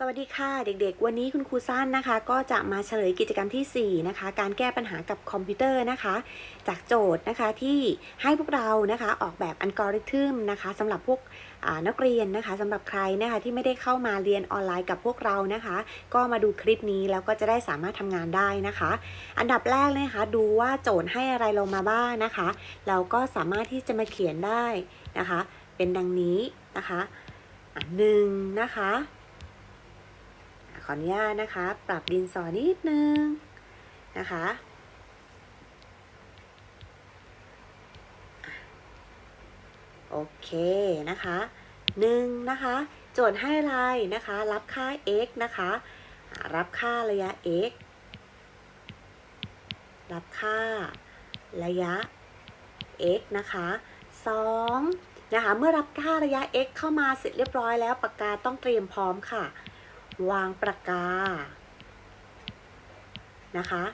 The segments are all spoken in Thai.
สวัสดีค่ะเด็กๆ วันนี้คุณครูสั้นนะคะ ก็จะมาเฉลยกิจกรรมที่ 4 นะคะ การแก้ปัญหากับคอมพิวเตอร์นะคะ จากโจทย์นะคะที่ให้พวกเรานะคะออกแบบอัลกอริทึมนะคะสำหรับพวกนักเรียนนะคะสำหรับใครนะคะที่ไม่ได้เข้ามาเรียนออนไลน์กับพวกเรานะคะ ก็มาดูคลิปนี้แล้วก็จะได้สามารถทำงานได้นะคะ อันดับแรกนะคะดูว่าโจทย์ให้อะไรเรามาบ้างนะคะ เราก็สามารถที่จะมาเขียนได้นะคะ เป็นดังนี้นะคะหนึ่งนะคะ ขออนุญาตนะคะ ปรับดินสอนิดนึงนะคะ โอเคนะคะหนึ่งนะคะ โจทย์ให้อะไรนะคะ รับค่า x นะคะ รับค่าระยะ x รับค่าระยะ x นะคะสองนะคะ เมื่อรับค่าระยะ x เข้ามาเสร็จเรียบร้อยแล้วปากกาต้องเตรียมพร้อมค่ะ วางปากกา นะคะ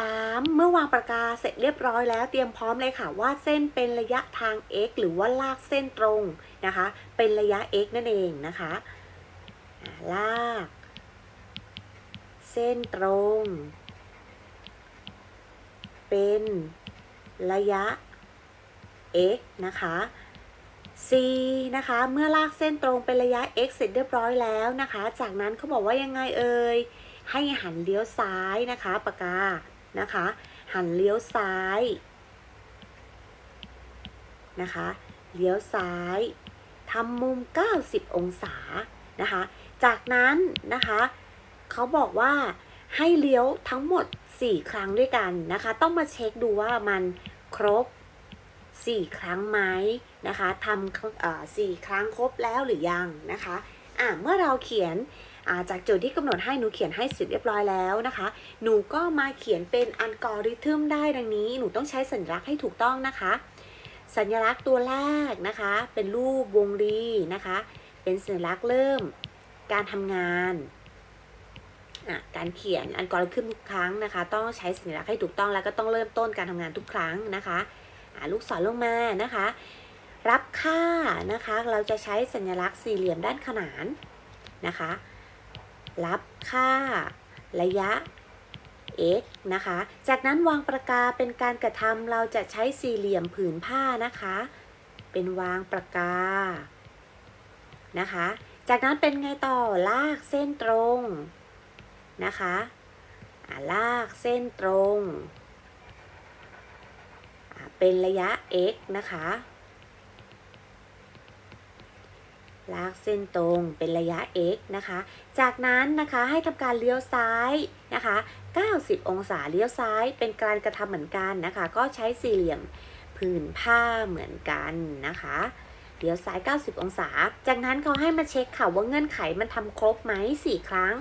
3. เมื่อวางปากกาเสร็จเรียบร้อยแล้วเตรียมพร้อมเลยค่ะ วาดเส้นเป็นระยะทาง x หรือว่าลากเส้นตรงนะคะ เป็นระยะ x นั่นเองนะคะ ลาก เส้นตรง เป็นระยะ x นะคะ c นะคะ เมื่อลากเส้นตรงเป็นระยะ x เสร็จเรียบร้อยแล้วนะคะ จากนั้นเขาบอกว่ายังไงเอ่ย ให้หันเลี้ยวซ้ายนะคะปากกา นะคะ หันเลี้ยวซ้าย นะคะ เลี้ยวซ้ายทำมุม 90 องศา นะคะ จากนั้นนะคะ เขาบอกว่าให้เลี้ยวทั้งหมด 4 ครั้งด้วยกันนะคะ ต้องมาเช็คดูว่ามันครบ 4 ครั้งไหมนะคะทำสี่ครั้งครบแล้วหรือยังนะคะอะเมื่อเราเขียนาจากโจทย์ที่กำหนดให้หนูเขียนให้เสร็จเรียบร้อยแล้วนะคะ หนูก็มาเขียนเป็นอัลกอริทึมได้ดังนี้ หนูต้องใช้สัญลักษณ์ให้ถูกต้องนะคะ สัญลักษณ์ตัวแรกนะคะ เป็นรูปวงรีนะคะ เป็นสัญลักษณ์เริ่ม การทำงานอะการเขียนอัลกอริทึมทุกครั้งนะคะ ต้องใช้สัญลักษณ์ให้ถูกต้องแล้วก็ต้องเริ่มต้นการทำงานทุกครั้งนะคะ ลูกศรลงมานะคะ รับค่านะคะ เราจะใช้สัญลักษณ์สี่เหลี่ยมด้านขนานนะคะ รับค่า ระยะ x นะคะ จากนั้นวางประกาเป็นการกระทำเราจะใช้สี่เหลี่ยมผืนผ้านะคะ เป็นวางประกานะคะ จากนั้นเป็นไงต่อลากเส้นตรงนะคะลากเส้นตรง เป็นระยะ x นะคะ ลากเส้นตรงเป็นระยะ x นะคะ จากนั้นนะคะให้ทำการเลี้ยวซ้ายนะคะ 90 องศาเลี้ยวซ้ายเป็นการกระทำเหมือนกันนะคะ ก็ใช้สี่เหลี่ยมผืนผ้าเหมือนกันนะคะเลี้ยวซ้าย 90 องศา จากนั้นเขาให้มาเช็คค่ะว่าเงื่อนไขมันทำครบไหม4 ครั้ง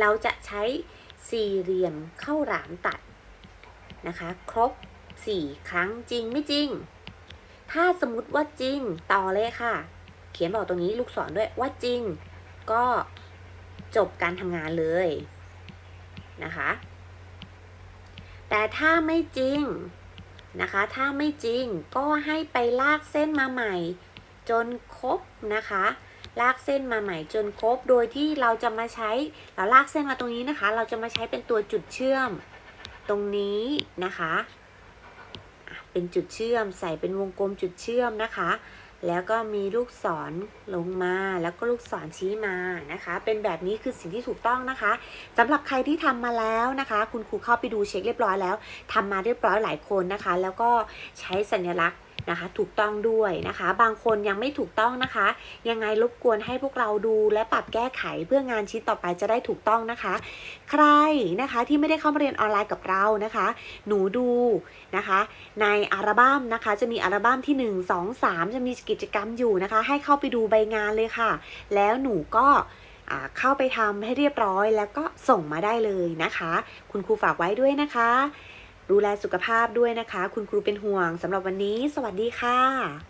เราจะใช้สี่เหลี่ยมเข้าหลามตัดนะคะ ครบ 4 ครั้งจริงไม่จริง ถ้าสมมติว่าจริงต่อเลยค่ะ เขียนบอกตรงนี้ลูกศรด้วยว่าจริง ก็จบการทำงานเลยนะคะ แต่ถ้าไม่จริงนะคะ ถ้าไม่จริงก็ให้ไปลากเส้นมาใหม่ จนครบนะคะ ลากเส้นมาใหม่จนครบ โดยที่เราจะมาใช้เราลากเส้นมาตรงนี้นะคะ เราจะมาใช้เป็นตัวจุดเชื่อมตรงนี้นะคะอะ เป็นจุดเชื่อม ใส่เป็นวงกลมจุดเชื่อมนะคะ แล้วก็มีลูกศรลงมาแล้วก็ลูกศรชี้มานะคะ เป็นแบบนี้คือสิ่งที่ถูกต้องนะคะสำหรับใครที่ทำมาแล้วนะคะ คุณครูเข้าไปดูเช็คเรียบร้อยแล้วทำมาเรียบร้อยหลายคนนะคะ แล้วก็ใช้สัญลักษณ์ นะคะถูกต้องด้วยนะคะ บางคนยังไม่ถูกต้องนะคะ ยังไงรบกวนให้พวกเราดูและปรับแก้ไขเพื่องานชิ้นต่อไปจะได้ถูกต้องนะคะ ใครนะคะที่ไม่ได้เข้ามาเรียนออนไลน์กับเรานะคะ หนูดูนะคะ ในอัลบั้มนะคะ จะมีอัลบั้มที่ 1 2 3 จะมีกิจกรรมอยู่นะคะ ให้เข้าไปดูใบงานเลยค่ะ แล้วหนูก็เข้าไปทำให้เรียบร้อยแล้วก็ส่งมาได้เลยนะคะ คุณครูฝากไว้ด้วยนะคะ ดูแลสุขภาพด้วยนะคะ คุณครูเป็นห่วงสำหรับวันนี้ สวัสดีค่ะ